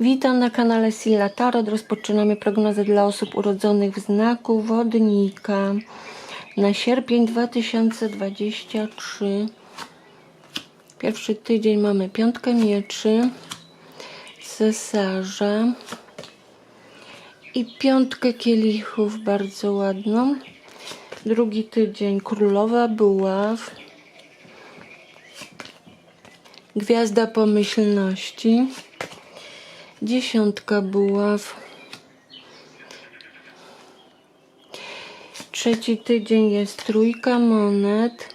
Witam na kanale Silla Tarot. Rozpoczynamy prognozę dla osób urodzonych w znaku wodnika na sierpień 2023. Pierwszy tydzień mamy piątkę mieczy, cesarza i piątkę kielichów, bardzo ładną. Drugi tydzień królowa buław, gwiazda pomyślności. Dziesiątka buław. Trzeci tydzień jest trójka monet.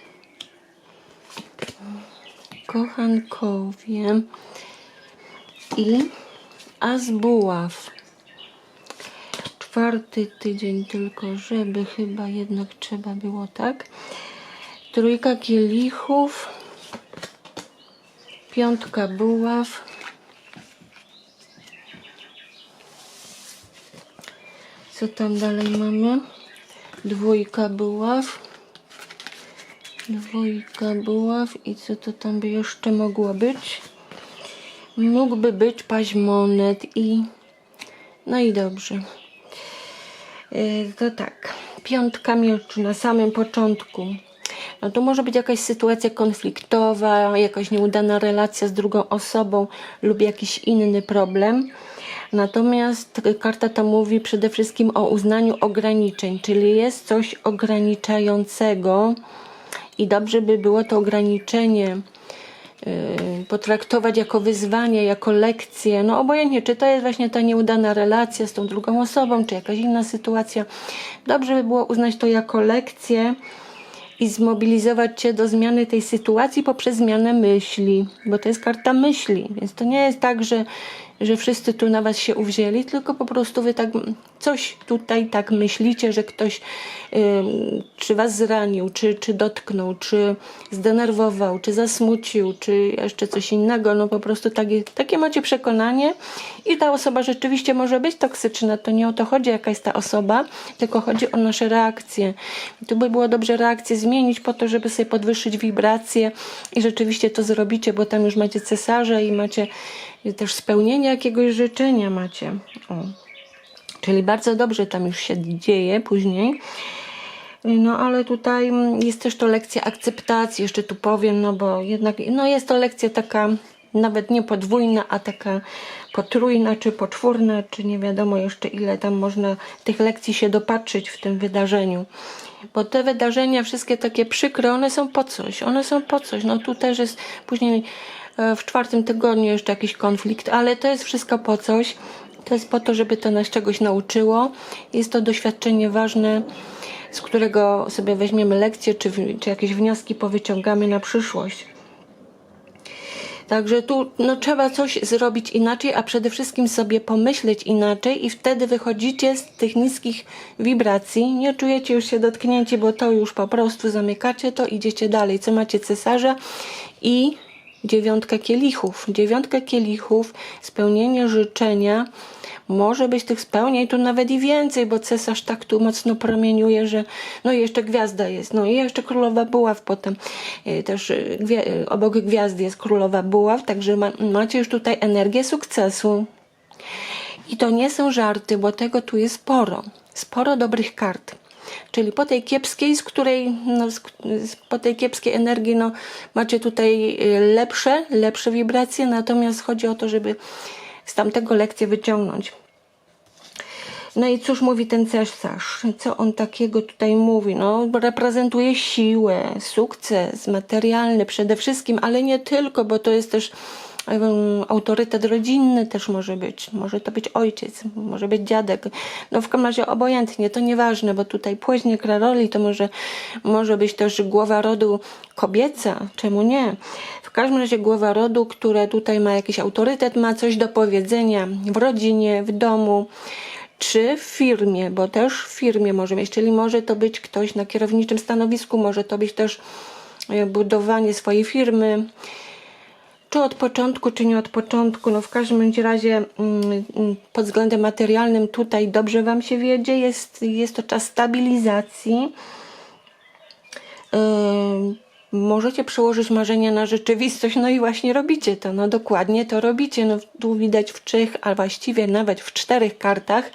Kochankowie. I as buław. Czwarty tydzień tylko, żeby chyba jednak trzeba było tak. Trójka kielichów. Piątka buław. Co tam dalej mamy? Dwójka buław. Dwójka buław. I co to tam by jeszcze mogło być? Mógłby być paź monet i... No i dobrze. Yy, to tak. Piątka mieczy na samym początku. No to może być jakaś sytuacja konfliktowa, jakaś nieudana relacja z drugą osobą lub jakiś inny problem. Natomiast karta ta mówi przede wszystkim o uznaniu ograniczeń, czyli jest coś ograniczającego i dobrze by było to ograniczenie yy, potraktować jako wyzwanie, jako lekcję. No obojętnie, czy to jest właśnie ta nieudana relacja z tą drugą osobą, czy jakaś inna sytuacja. Dobrze by było uznać to jako lekcję i zmobilizować Cię do zmiany tej sytuacji poprzez zmianę myśli, bo to jest karta myśli, więc to nie jest tak, że, że wszyscy tu na Was się uwzięli, tylko po prostu Wy tak coś tutaj tak myślicie, że ktoś y, czy Was zranił, czy, czy dotknął, czy zdenerwował, czy zasmucił, czy jeszcze coś innego, no po prostu takie, takie macie przekonanie i ta osoba rzeczywiście może być toksyczna, to nie o to chodzi, jaka jest ta osoba, tylko chodzi o nasze reakcje. I tu by było dobrze reakcje zmienić po to, żeby sobie podwyższyć wibracje i rzeczywiście to zrobicie, bo tam już macie cesarza i macie też spełnienie jakiegoś życzenia macie. O. Czyli bardzo dobrze tam już się dzieje później. No ale tutaj jest też to lekcja akceptacji, jeszcze tu powiem, no bo jednak no jest to lekcja taka nawet nie podwójna, a taka potrójna czy poczwórna, czy nie wiadomo jeszcze ile tam można tych lekcji się dopatrzyć w tym wydarzeniu. Bo te wydarzenia, wszystkie takie przykre, one są po coś, one są po coś. No tu też jest później w czwartym tygodniu jeszcze jakiś konflikt, ale to jest wszystko po coś. To jest po to, żeby to nas czegoś nauczyło. Jest to doświadczenie ważne, z którego sobie weźmiemy lekcje, czy, czy jakieś wnioski powyciągamy na przyszłość. Także tu no, trzeba coś zrobić inaczej, a przede wszystkim sobie pomyśleć inaczej i wtedy wychodzicie z tych niskich wibracji. Nie czujecie już się dotknięci, bo to już po prostu zamykacie to, idziecie dalej. Co macie cesarza i dziewiątkę kielichów. Dziewiątka kielichów, spełnienie życzenia. Może być tych spełnień tu nawet i więcej, bo cesarz tak tu mocno promieniuje, że no i jeszcze gwiazda jest, no i jeszcze królowa buław potem e, też e, e, obok gwiazdy jest królowa buław, także ma macie już tutaj energię sukcesu. I to nie są żarty, bo tego tu jest sporo. Sporo dobrych kart. Czyli po tej kiepskiej, z której, no, z, po tej kiepskiej energii, no, macie tutaj lepsze, lepsze wibracje, natomiast chodzi o to, żeby z tamtego lekcję wyciągnąć. No i cóż mówi ten cesarz? Co on takiego tutaj mówi? No, reprezentuje siłę, sukces materialny przede wszystkim, ale nie tylko, bo to jest też autorytet rodzinny też może być. Może to być ojciec, może być dziadek. No w każdym razie obojętnie, to nieważne, bo tutaj płeźnie roli to może, może być też głowa rodu kobieca, czemu nie? W każdym razie głowa rodu, która tutaj ma jakiś autorytet, ma coś do powiedzenia w rodzinie, w domu czy w firmie, bo też w firmie może mieć, czyli może to być ktoś na kierowniczym stanowisku, może to być też e, budowanie swojej firmy, czy od początku, czy nie od początku, no w każdym razie mm, mm, pod względem materialnym tutaj dobrze Wam się wiedzie, jest, jest to czas stabilizacji. Yy, możecie przełożyć marzenia na rzeczywistość, no i właśnie robicie to, no dokładnie to robicie. No tu widać w trzech, a właściwie nawet w czterech kartach,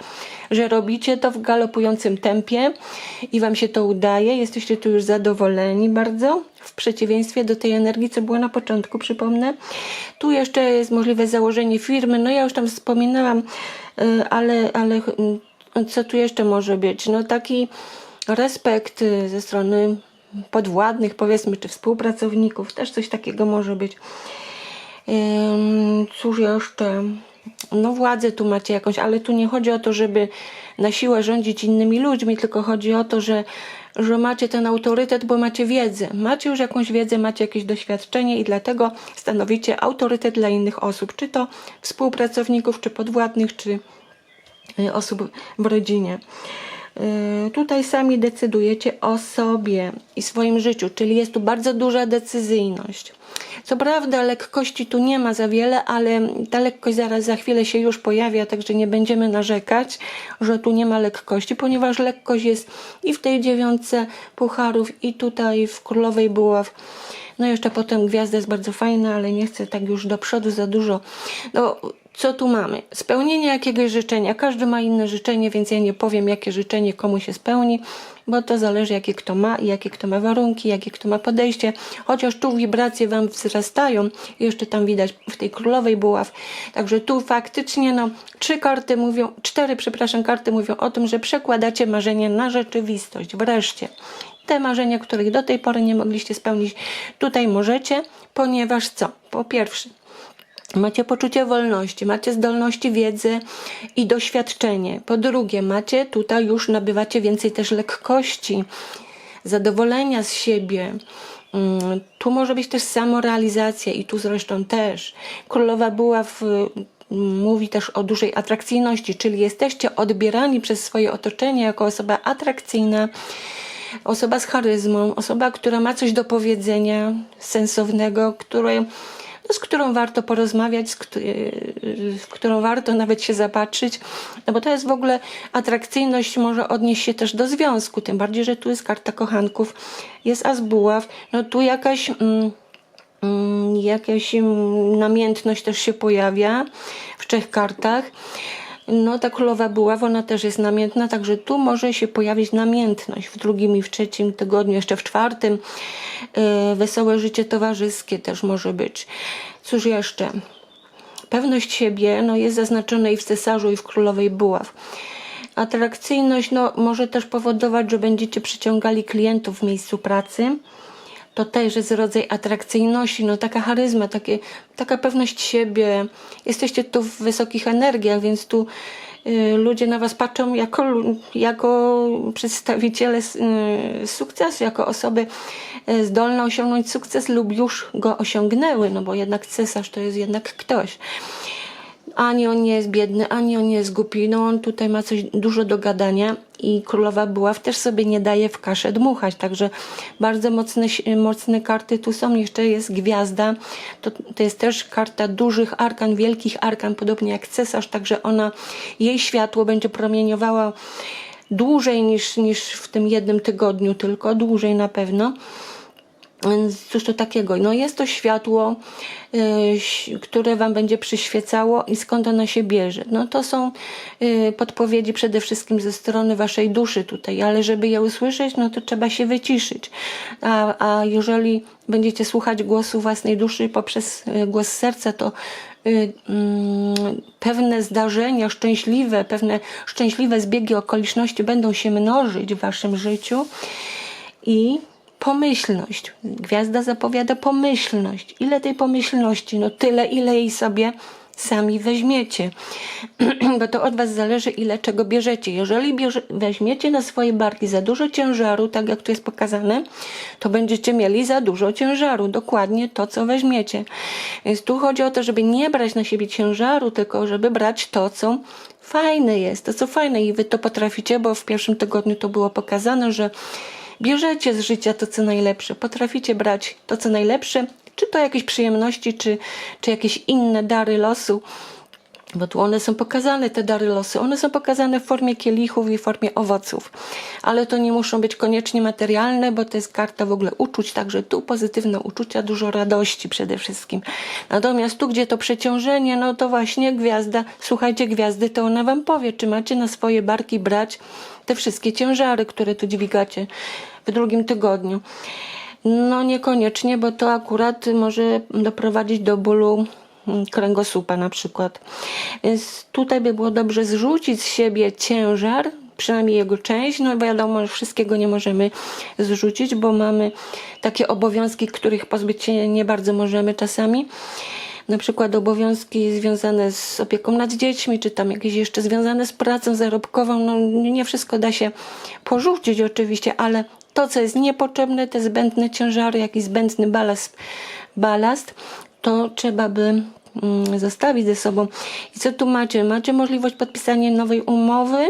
że robicie to w galopującym tempie i wam się to udaje, jesteście tu już zadowoleni bardzo, w przeciwieństwie do tej energii, co było na początku, przypomnę. Tu jeszcze jest możliwe założenie firmy, no ja już tam wspominałam, y, ale, ale y, co tu jeszcze może być? No taki respekt y, ze strony podwładnych, powiedzmy, czy współpracowników, też coś takiego może być. Cóż jeszcze? No władzę tu macie jakąś, ale tu nie chodzi o to, żeby na siłę rządzić innymi ludźmi, tylko chodzi o to, że, że macie ten autorytet, bo macie wiedzę. Macie już jakąś wiedzę, macie jakieś doświadczenie i dlatego stanowicie autorytet dla innych osób, czy to współpracowników, czy podwładnych, czy y, osób w rodzinie. Y, Tutaj sami decydujecie o sobie i swoim życiu, czyli jest tu bardzo duża decyzyjność. Co prawda lekkości tu nie ma za wiele, ale ta lekkość zaraz za chwilę się już pojawia, także nie będziemy narzekać, że tu nie ma lekkości, ponieważ lekkość jest i w tej dziewiątce pucharów, i tutaj w królowej buław. No jeszcze potem gwiazda jest bardzo fajna, ale nie chcę tak już do przodu za dużo. No, co tu mamy? Spełnienie jakiegoś życzenia. Każdy ma inne życzenie, więc ja nie powiem, jakie życzenie komu się spełni, bo to zależy, jakie kto ma i jakie kto ma warunki, jakie kto ma podejście. Chociaż tu wibracje wam wzrastają, jeszcze tam widać w tej królowej buław. Także tu faktycznie, no, trzy karty mówią, cztery, przepraszam, karty mówią o tym, że przekładacie marzenia na rzeczywistość. Wreszcie te marzenia, których do tej pory nie mogliście spełnić, tutaj możecie, ponieważ co? Po pierwsze, Macie poczucie wolności, macie zdolności, wiedzę i doświadczenie. Po drugie, macie tutaj już nabywacie więcej też lekkości, zadowolenia z siebie. Mm, Tu może być też samorealizacja i tu zresztą też. Królowa była w mówi też o dużej atrakcyjności, czyli jesteście odbierani przez swoje otoczenie jako osoba atrakcyjna, osoba z charyzmą, osoba, która ma coś do powiedzenia sensownego, które, no, z którą warto porozmawiać, z którą warto nawet się zapatrzyć, no bo to jest w ogóle atrakcyjność może odnieść się też do związku, tym bardziej, że tu jest karta kochanków, jest as buław, no tu jakaś... Mm, Mm, jakaś mm, namiętność też się pojawia w trzech kartach. No ta królowa buław, ona też jest namiętna, także tu może się pojawić namiętność w drugim i w trzecim tygodniu, jeszcze w czwartym. Yy, wesołe życie towarzyskie też może być. Cóż jeszcze? Pewność siebie no, jest zaznaczona i w cesarzu, i w królowej buław. Atrakcyjność no, może też powodować, że będziecie przyciągali klientów w miejscu pracy to też jest rodzaj atrakcyjności, no taka charyzma, takie, taka pewność siebie. Jesteście tu w wysokich energiach, więc tu y, ludzie na was patrzą jako, jako przedstawiciele y, sukcesu, jako osoby y, zdolne osiągnąć sukces lub już go osiągnęły, no bo jednak cesarz to jest jednak ktoś ani on nie jest biedny, ani on nie jest głupi. No on tutaj ma coś dużo do gadania i królowa buław też sobie nie daje w kaszę dmuchać, także bardzo mocne, mocne karty tu są. Jeszcze jest gwiazda, to, to jest też karta dużych arkan, wielkich arkan, podobnie jak cesarz, także ona, jej światło będzie promieniowała dłużej niż, niż w tym jednym tygodniu, tylko dłużej na pewno. Cóż to takiego? No jest to światło, y, które Wam będzie przyświecało i skąd ono się bierze? No to są y, podpowiedzi przede wszystkim ze strony Waszej duszy tutaj, ale żeby je usłyszeć, no to trzeba się wyciszyć. A, a jeżeli będziecie słuchać głosu własnej duszy poprzez y, głos serca, to mm, pewne zdarzenia szczęśliwe, pewne szczęśliwe zbiegi okoliczności będą się mnożyć w Waszym życiu i pomyślność. Gwiazda zapowiada pomyślność. Ile tej pomyślności? No tyle, ile jej sobie sami weźmiecie. Bo to od was zależy, ile czego bierzecie. Jeżeli bierze, weźmiecie na swoje barki za dużo ciężaru, tak jak tu jest pokazane, to będziecie mieli za dużo ciężaru. Dokładnie to, co weźmiecie. Więc tu chodzi o to, żeby nie brać na siebie ciężaru, tylko żeby brać to, co fajne jest, to co fajne i wy to potraficie, bo w pierwszym tygodniu to było pokazane, że bierzecie z życia to, co najlepsze, potraficie brać to, co najlepsze, czy to jakieś przyjemności, czy, czy jakieś inne dary losu. Bo tu one są pokazane, te dary losy. One są pokazane w formie kielichów i w formie owoców. Ale to nie muszą być koniecznie materialne, bo to jest karta w ogóle uczuć, także tu pozytywne uczucia, dużo radości przede wszystkim. Natomiast tu, gdzie to przeciążenie, no to właśnie gwiazda, słuchajcie, gwiazdy, to ona wam powie, czy macie na swoje barki brać te wszystkie ciężary, które tu dźwigacie w drugim tygodniu. No niekoniecznie, bo to akurat może doprowadzić do bólu kręgosłupa na przykład. Więc tutaj by było dobrze zrzucić z siebie ciężar, przynajmniej jego część. No wiadomo, że wszystkiego nie możemy zrzucić, bo mamy takie obowiązki, których pozbyć się nie bardzo możemy czasami. Na przykład obowiązki związane z opieką nad dziećmi, czy tam jakieś jeszcze związane z pracą zarobkową. No nie wszystko da się porzucić oczywiście, ale to, co jest niepotrzebne, te zbędne ciężary, jakiś zbędny balast, balast to trzeba by mm, zostawić ze sobą. I co tu macie? Macie możliwość podpisania nowej umowy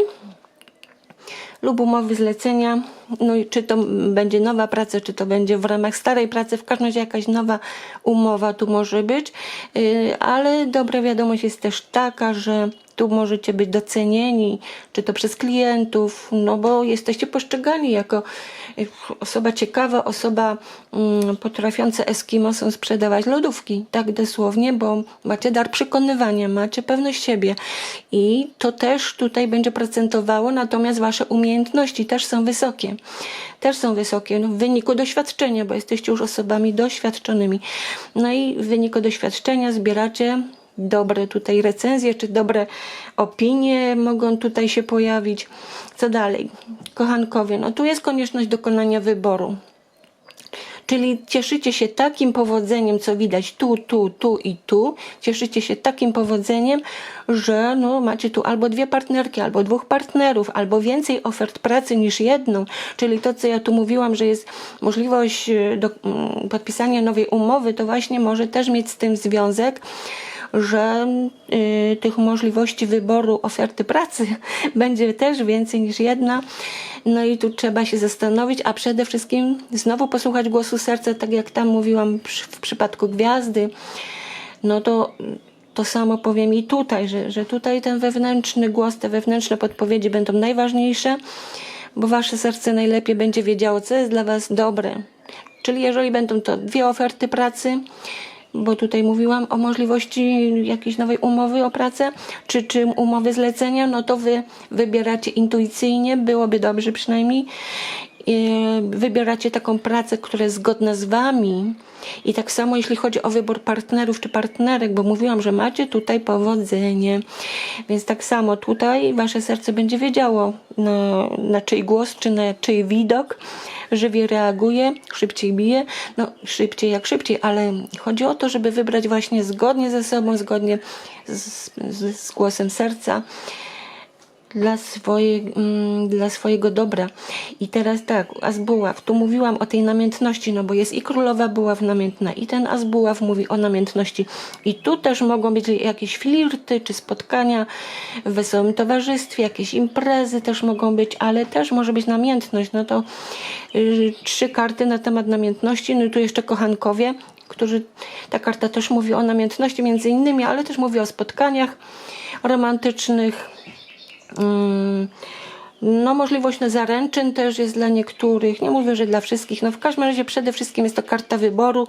lub umowy zlecenia. No i czy to będzie nowa praca, czy to będzie w ramach starej pracy, w każdym razie jakaś nowa umowa tu może być. Yy, ale dobra wiadomość jest też taka, że tu możecie być docenieni, czy to przez klientów, no bo jesteście postrzegani jako y, osoba ciekawa, osoba mm, potrafiąca Eskimosom sprzedawać lodówki, tak dosłownie, bo macie dar przekonywania, macie pewność siebie i to też tutaj będzie procentowało, natomiast wasze umiejętności też są wysokie. Też są wysokie no, w wyniku doświadczenia, bo jesteście już osobami doświadczonymi. No i w wyniku doświadczenia zbieracie dobre tutaj recenzje, czy dobre opinie mogą tutaj się pojawić. Co dalej? Kochankowie, no tu jest konieczność dokonania wyboru. Czyli cieszycie się takim powodzeniem, co widać tu, tu, tu i tu. Cieszycie się takim powodzeniem, że no, macie tu albo dwie partnerki, albo dwóch partnerów, albo więcej ofert pracy niż jedną. Czyli to, co ja tu mówiłam, że jest możliwość e, do, podpisania nowej umowy, to właśnie może też mieć z tym związek że y, tych możliwości wyboru oferty pracy będzie też więcej niż jedna. No i tu trzeba się zastanowić, a przede wszystkim znowu posłuchać głosu serca, tak jak tam mówiłam w przypadku gwiazdy. No to to samo powiem i tutaj, że, że tutaj ten wewnętrzny głos, te wewnętrzne podpowiedzi będą najważniejsze, bo wasze serce najlepiej będzie wiedziało, co jest dla was dobre. Czyli jeżeli będą to dwie oferty pracy, bo tutaj mówiłam o możliwości jakiejś nowej umowy o pracę, czy, czy umowy zlecenia, no to wy wybieracie intuicyjnie, byłoby dobrze przynajmniej. Wybieracie taką pracę, która jest zgodna z wami. I tak samo jeśli chodzi o wybór partnerów czy partnerek, bo mówiłam, że macie tutaj powodzenie. Więc tak samo tutaj wasze serce będzie wiedziało na, na czyj głos, czy na czyj widok żywiej reaguje, szybciej bije, no szybciej jak szybciej, ale chodzi o to, żeby wybrać właśnie zgodnie ze sobą, zgodnie z, z, z głosem serca dla, swoje, mm, dla swojego dobra. I teraz tak, Azbuław, tu mówiłam o tej namiętności, no bo jest i królowa buław namiętna, i ten Azbuław mówi o namiętności. I tu też mogą być jakieś flirty, czy spotkania w wesołym towarzystwie, jakieś imprezy też mogą być, ale też może być namiętność. No to yy, trzy karty na temat namiętności, no i tu jeszcze kochankowie, którzy, ta karta też mówi o namiętności między innymi, ale też mówi o spotkaniach romantycznych, no, możliwość na zaręczyn też jest dla niektórych. Nie mówię, że dla wszystkich. No, w każdym razie przede wszystkim jest to karta wyboru,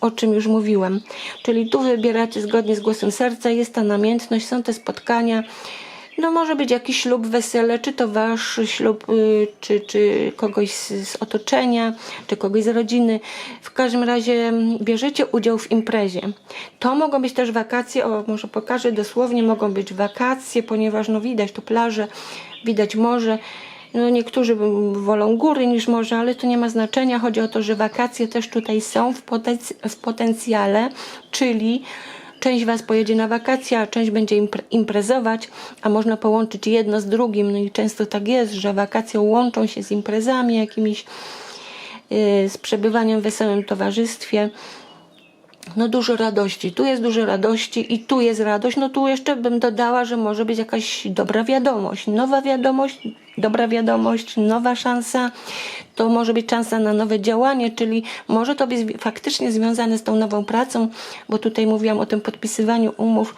o czym już mówiłem. Czyli tu wybieracie zgodnie z głosem serca, jest ta namiętność, są te spotkania. No może być jakiś ślub, wesele, czy to wasz ślub, y, czy, czy kogoś z, z, otoczenia, czy kogoś z rodziny. W każdym razie mm, bierzecie udział w imprezie. To mogą być też wakacje, o może pokażę dosłownie, mogą być wakacje, ponieważ no widać tu plaże, widać morze. No niektórzy wolą góry niż morze, ale to nie ma znaczenia. Chodzi o to, że wakacje też tutaj są w, w potencjale, czyli Część Was pojedzie na wakacje, a część będzie impre imprezować, a można połączyć jedno z drugim. No i często tak jest, że wakacje łączą się z imprezami jakimiś, yy, z przebywaniem w wesołym towarzystwie. No dużo radości. Tu jest dużo radości i tu jest radość. No tu jeszcze bym dodała, że może być jakaś dobra wiadomość, nowa wiadomość, dobra wiadomość, nowa szansa. To może być szansa na nowe działanie, czyli może to być faktycznie związane z tą nową pracą, bo tutaj mówiłam o tym podpisywaniu umów.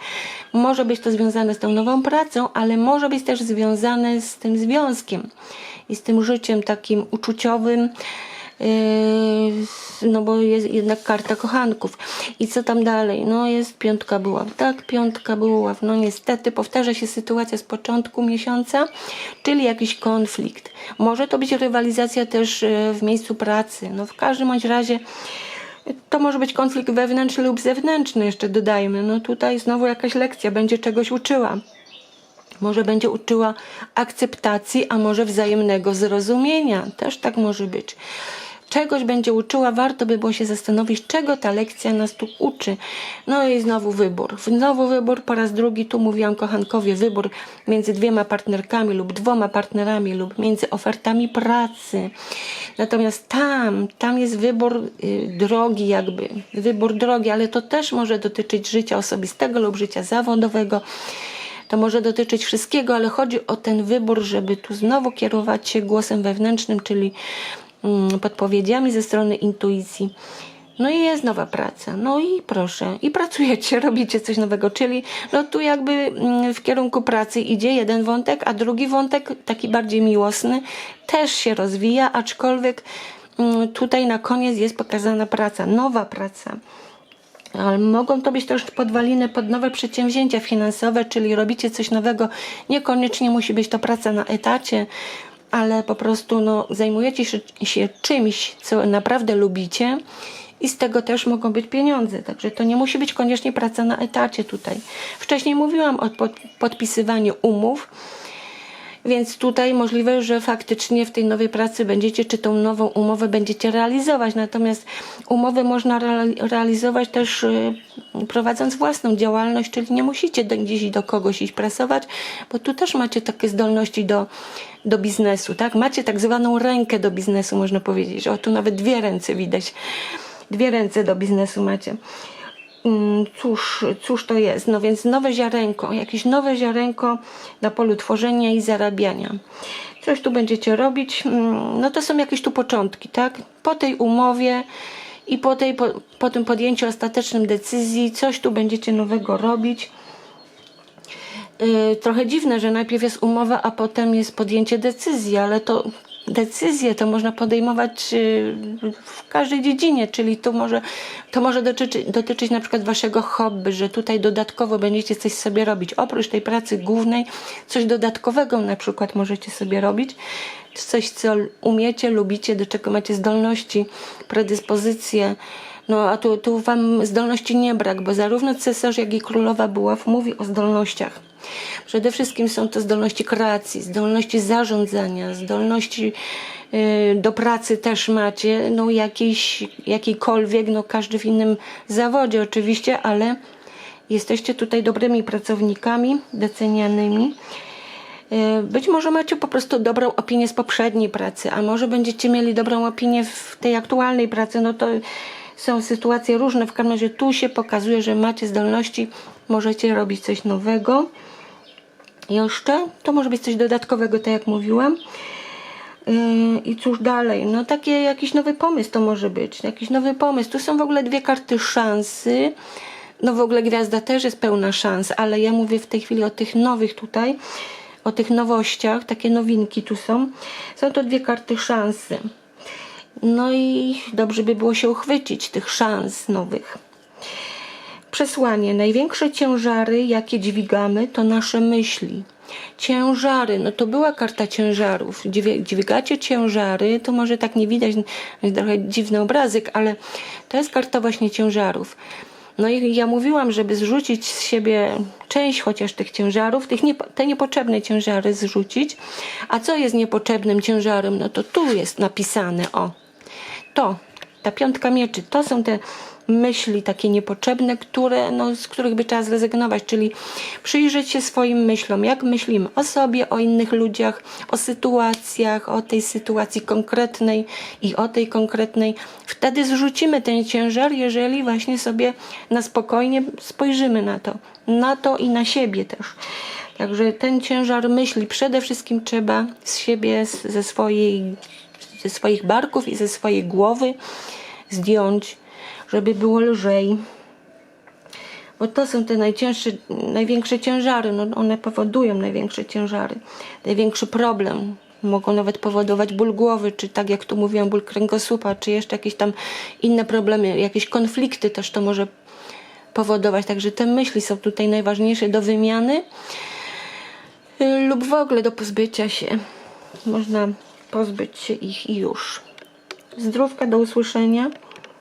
Może być to związane z tą nową pracą, ale może być też związane z tym związkiem i z tym życiem takim uczuciowym. Yy, no bo jest jednak karta kochanków. I co tam dalej? No jest piątka buław. Tak, piątka buław. No niestety powtarza się sytuacja z początku miesiąca, czyli jakiś konflikt. Może to być rywalizacja też yy, w miejscu pracy. No w każdym bądź razie to może być konflikt wewnętrzny lub zewnętrzny, jeszcze dodajmy. No tutaj znowu jakaś lekcja, będzie czegoś uczyła. Może będzie uczyła akceptacji, a może wzajemnego zrozumienia. Też tak może być. Czegoś będzie uczyła, warto by było się zastanowić, czego ta lekcja nas tu uczy. No i znowu wybór. Znowu wybór po raz drugi, tu mówiłam kochankowie, wybór między dwiema partnerkami lub dwoma partnerami lub między ofertami pracy. Natomiast tam, tam jest wybór y, drogi jakby, wybór drogi, ale to też może dotyczyć życia osobistego lub życia zawodowego. To może dotyczyć wszystkiego, ale chodzi o ten wybór, żeby tu znowu kierować się głosem wewnętrznym, czyli podpowiedziami ze strony intuicji. No i jest nowa praca. No i proszę, i pracujecie, robicie coś nowego, czyli no tu jakby mm, w kierunku pracy idzie jeden wątek, a drugi wątek, taki bardziej miłosny, też się rozwija, aczkolwiek mm, tutaj na koniec jest pokazana praca, nowa praca ale mogą to być też podwaliny pod nowe przedsięwzięcia finansowe, czyli robicie coś nowego. Niekoniecznie musi być to praca na etacie, ale po prostu no, zajmujecie się, czymś, co naprawdę lubicie i z tego też mogą być pieniądze. Także to nie musi być koniecznie praca na etacie tutaj. Wcześniej mówiłam o pod, podpisywaniu umów. Więc tutaj możliwe, że faktycznie w tej nowej pracy będziecie, czy tą nową umowę będziecie realizować. Natomiast umowę można reali- realizować też y, prowadząc własną działalność, czyli nie musicie gdzieś do kogoś iść prasować, bo tu też macie takie zdolności do, do biznesu, tak? Macie tak zwaną rękę do biznesu, można powiedzieć. O, tu nawet dwie ręce widać. Dwie ręce do biznesu macie. Mm, Cóż, cóż to jest? No więc nowe ziarenko, jakieś nowe ziarenko na polu tworzenia i zarabiania. Coś tu będziecie robić, mm, no to są jakieś tu początki, tak? Po tej umowie i po, tej, po, po tym podjęciu ostatecznym decyzji, coś tu będziecie nowego robić. Yy, trochę dziwne, że najpierw jest umowa, a potem jest podjęcie decyzji, ale to decyzje to można podejmować yy, w każdej dziedzinie, czyli to może, to może dotyczy, dotyczyć na przykład waszego hobby, że tutaj dodatkowo będziecie coś sobie robić. Oprócz tej pracy głównej, coś dodatkowego na przykład możecie sobie robić. Coś, co umiecie, lubicie, do czego macie zdolności, predyspozycje. No a tu, tu wam zdolności nie brak, bo zarówno cesarz, jak i królowa buław mówi o zdolnościach. Przede wszystkim są to zdolności kreacji, zdolności zarządzania, zdolności y, do pracy też macie, no jakiejś, jakiejkolwiek, no każdy w innym zawodzie oczywiście, ale jesteście tutaj dobrymi pracownikami, docenianymi. Y, Być może macie po prostu dobrą opinię z poprzedniej pracy, a może będziecie mieli dobrą opinię w tej aktualnej pracy. No to są sytuacje różne. W każdym razie tu się pokazuje, że macie zdolności, możecie robić coś nowego. Jeszcze to może być coś dodatkowego, tak jak mówiłam. Yy, I cóż dalej? No taki jakiś nowy pomysł to może być. Jakiś nowy pomysł. Tu są w ogóle dwie karty szansy. No w ogóle gwiazda też jest pełna szans, ale ja mówię w tej chwili o tych nowych tutaj, o tych nowościach, takie nowinki tu są. Są to dwie karty szansy. No i dobrze by było się uchwycić tych szans nowych. Przesłanie. Największe ciężary, jakie dźwigamy, to nasze myśli. Ciężary, no to była karta ciężarów. Dźwi- Dźwigacie ciężary, to może tak nie widać, trochę dziwny obrazek, ale to jest karta właśnie ciężarów. No i ja mówiłam, żeby zrzucić z siebie część chociaż tych ciężarów, tych niepo, te niepotrzebne ciężary zrzucić. A co jest niepotrzebnym ciężarem? No to tu jest napisane, o, to, ta piątka mieczy, to są te myśli takie niepotrzebne, które, no, z których by trzeba zrezygnować, czyli przyjrzeć się swoim myślom, jak myślimy o sobie, o innych ludziach, o sytuacjach, o tej sytuacji konkretnej i o tej konkretnej. Wtedy zrzucimy ten ciężar, jeżeli właśnie sobie na spokojnie spojrzymy na to, na to i na siebie też. Także ten ciężar myśli przede wszystkim trzeba z siebie, ze, swojej, ze swoich barków i ze swojej głowy zdjąć, żeby było lżej. Bo to są te najcięższe, największe ciężary. No, one powodują największe ciężary. Największy problem. Mogą nawet powodować ból głowy, czy tak jak tu mówiłam, ból kręgosłupa, czy jeszcze jakieś tam inne problemy, jakieś konflikty też to może powodować. Także te myśli są tutaj najważniejsze do wymiany y, lub w ogóle do pozbycia się. Można pozbyć się ich i już. Zdrówka, do usłyszenia.